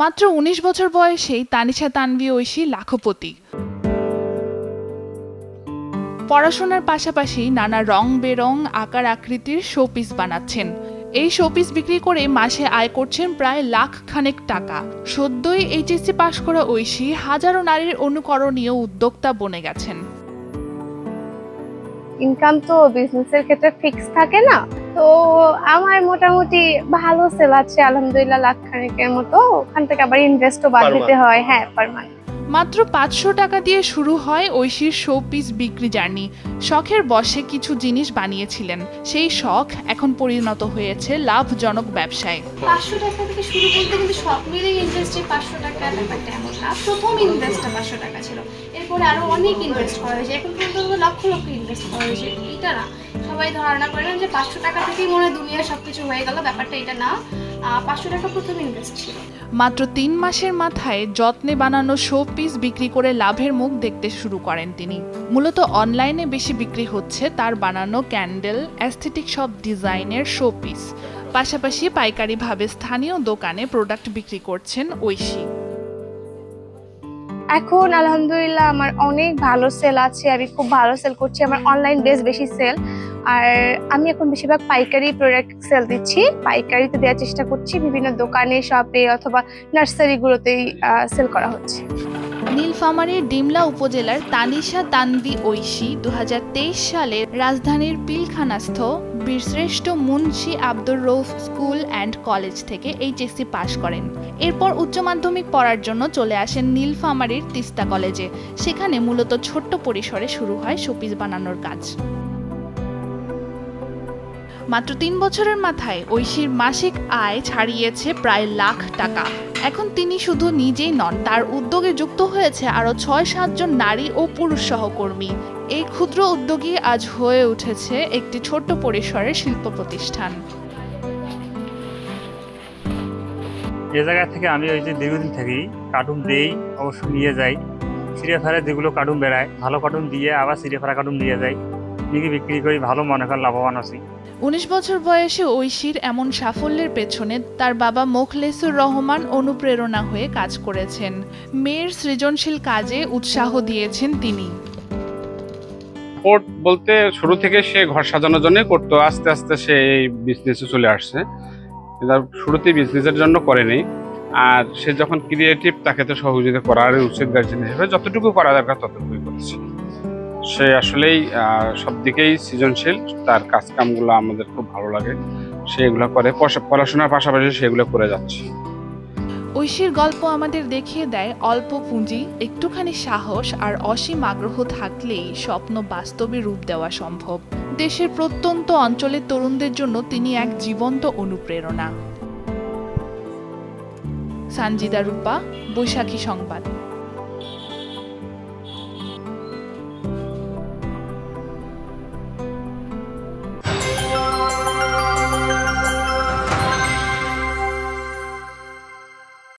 মাত্র উনিশ বছর বয়সেই তানিশা তানভি ঐশী লাখপতি। পড়াশোনার পাশাপাশি নানা রং বেরং আকার আকৃতির শোপিস বানাচ্ছেন। এই শোপিস বিক্রি করে মাসে আয় করছেন প্রায় লাখ খানেক টাকা। সদ্যই এইচএসসি পাশ করা ঐশী হাজারো নারীর অনুকরণীয় উদ্যোক্তা বনে গেছেন। ইনকাম তো বিজনেসের ক্ষেত্রে ফিক্স থাকে না। তো আমার মোটামুটি ভালো সেল আছে আলহামদুলিল্লাহ লাখ খানিকের মতো। ওখান থেকে আবার ইনভেস্টও বাদ দিতে হয় হ্যাঁ পার মান্থ মাত্র পাঁচশো টাকা দিয়ে শুরু হয় ঐশীর শো পিস বিক্রি জার্নি। শখের বসে কিছু জিনিস বানিয়েছিলেন। সেই শখ এখন পরিণত হয়েছে লাভজনক ব্যবসায়। পাঁচশো টাকা থেকে শুরু করতে কিন্তু সব মিলিয়ে ইনভেস্টে পাঁচশো টাকা ব্যাপারটা এমন না। প্রথম ইনভেস্টটা পাঁচশো টাকা ছিল। এরপরে আরও অনেক ইনভেস্ট করা হয়েছে। এখন পর্যন্ত লক্ষ লক্ষ ইনভেস্ট করা হয়েছে। এটা না। সবাই ধারণা করেন যে পাঁচশো টাকা থেকেই মনে হয় দুনিয়ার সব কিছু হয়ে গেল। ব্যাপারটা এটা না। পাঁচশো টাকা প্রথম ইনভেস্ট ছিল। মাত্র তিন মাসের মাথায় যত্নে বানানো শো পিস বিক্রি করে লাভের মুখ দেখতে শুরু করেন তিনি। মূলত অনলাইনে বেশি বিক্রি হচ্ছে তার বানানো ক্যান্ডেল অ্যাস্থেটিক সব ডিজাইনের শো পিস পাশাপাশি পাইকারিভাবে স্থানীয় দোকানে প্রোডাক্ট বিক্রি করছেন ঐশী। এখন আলহামদুলিল্লাহ আমার অনেক ভালো সেল আছে, আমি খুব ভালো সেল করছি, আমার অনলাইন বেশ বেশি সেল আর আমি এখন বেশিরভাগ পাইকারি প্রোডাক্ট সেল দিচ্ছি, পাইকারিতে দেওয়ার চেষ্টা করছি, বিভিন্ন দোকানে শপে অথবা নার্সারিগুলোতেই সেল করা হচ্ছে। নীলফামারীর ডিমলা উপজেলার তানিশা তান্দি ঐশী দুহাজার তেইশ সালে রাজধানীর পিলখানাস্থ বীরশ্রেষ্ঠ Munshi Abdur Rouf school and college থেকে এইচএসসি পাশ করেন। এরপর উচ্চ মাধ্যমিক পড়ার জন্য চলে আসেন নীলফামারীর তিস্তা কলেজে। সেখানে মূলত ছোট্ট পরিসরে শুরু হয় শোপিস বানানোর কাজ। মাত্র তিন বছরের মাথায় ঐশীর মাসিক আয় ছাড়িয়েছে প্রায় লাখ টাকা। এখন তিনি শুধু নিজেই নন, তার উদ্যোগে যুক্ত হয়েছে আরও ছয় সাতজন নারী ও পুরুষ সহকর্মী। এই ক্ষুদ্র উদ্যোগী আজ হয়ে উঠেছে একটি ছোট্ট পরিসরের শিল্প প্রতিষ্ঠান। এ জায়গা থেকে আমি ওই যে দীর্ঘদিন থাকি, কার্টুন দেই, অবশ্য নিয়ে যাই। চিড়িয়াখানায় যেগুলো কার্টুন বেড়ায়, ভালো কার্টুন দিয়ে আবার চিড়িয়াখানা কার্টুন নিয়ে যাই। নিয়ে বিক্রি করি, ভালো মনে করেন লাভবান আছি। উনিশ বছর বয়সে ঐশীর এমন সাফল্যের পেছনে তার বাবা মোখলেসুর রহমান অনুপ্রেরণা হয়ে কাজ করেছেন। মেয়ের সৃজনশীল কাজে উৎসাহ দিয়েছেন তিনি। সাপোর্ট বলতে শুরু থেকে সে ঘর সাজানোর জন্যই করতো, আস্তে আস্তে সে এই বিজনেসে চলে আসছে। আর শুরুতেই বিজনেসের জন্য করেনি। আর সে যখন ক্রিয়েটিভ তাকে তো সহযোগিতা করার উচিত গার্জেন হিসেবে যতটুকু করা দরকার ততটুকুই করেছে। সে আসলেই সব দিকেই সৃজনশীল। তার কাজ কামগুলো আমাদের খুব ভালো লাগে। সে এগুলো করে। পড়াশোনার পাশাপাশি সেগুলো করে যাচ্ছে। ঐশীর গল্প আমাদের দেখিয়ে দেয় অল্প পুঁজি, একটুখানি সাহস আর অসীম আগ্রহ থাকলেই স্বপ্ন বাস্তবে রূপ দেওয়া সম্ভব। দেশের প্রত্যন্ত অঞ্চলের তরুণদের জন্য তিনি এক জীবন্ত অনুপ্রেরণা। সানজিদা রূপা, বৈশাখী সংবাদ।